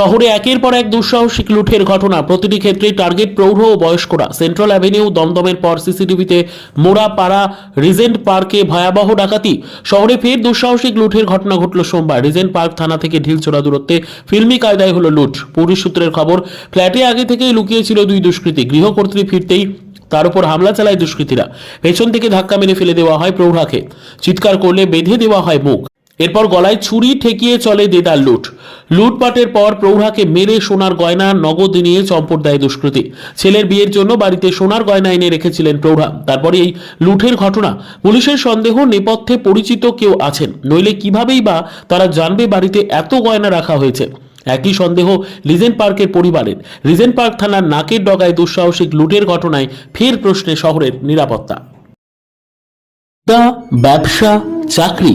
শহরে একের পর এক দুঃসাহসিক লুঠের ঘটনা। প্রতিটি ক্ষেত্রে টার্গেট প্রৌঢ় ও বয়স্করা। সেন্ট্রাল অ্যাভিনিউ দমদমের পর সিসিটিভিতে মোড়া পাড়া রিজেন্ট পার্কে ভয়াবহ ডাকাতি। শহরে ফের দুঃসাহসিক লুঠের ঘটনা ঘটল সোমবার। রিজেন্ট পার্ক থানা থেকে ঢিলচোরা দূরত্বে ফিল্মি কায়দায় হলো লুট। পুলিশ সূত্রের খবর, ফ্ল্যাটে আগে থেকেই লুকিয়েছিল দুই দুষ্কৃতী। গৃহকর্ত্রী ফিরতেই তার উপর হামলা চালায় দুষ্কৃতীরা। পেছন থেকে ধাক্কা মেরে ফেলে দেওয়া হয় প্রৌঢ়াকে। চিৎকার করলে বেঁধে দেওয়া হয় মুখ। এরপর গলায় ছুরি ঠেকিয়ে চলে দেদার লুট লুটপাটের পর প্রৌঢ়াকে মেরে সোনার গয়না, নগদ নিয়ে চম্পট দেয় দুষ্কৃতী। ছেলের বিয়ের জন্য বাড়িতে সোনার গয়না এনে রেখেছিলেন প্রৌঢ়া। তারপরে এই লুঠের ঘটনা। পুলিশের সন্দেহ, নেপথ্যে পরিচিত কেউ আছেন। নইলে কিভাবেই বা তারা জানবে বাড়িতে এত গয়না রাখা হয়েছে? একই সন্দেহ লিজেন্ড পার্কের পরিবারের। লিজেন্ড পার্ক থানার নাকের ডগায় দুঃসাহসিক লুটের ঘটনায় ফের প্রশ্নে শহরের নিরাপত্তা। ব্যবসা, চাকরি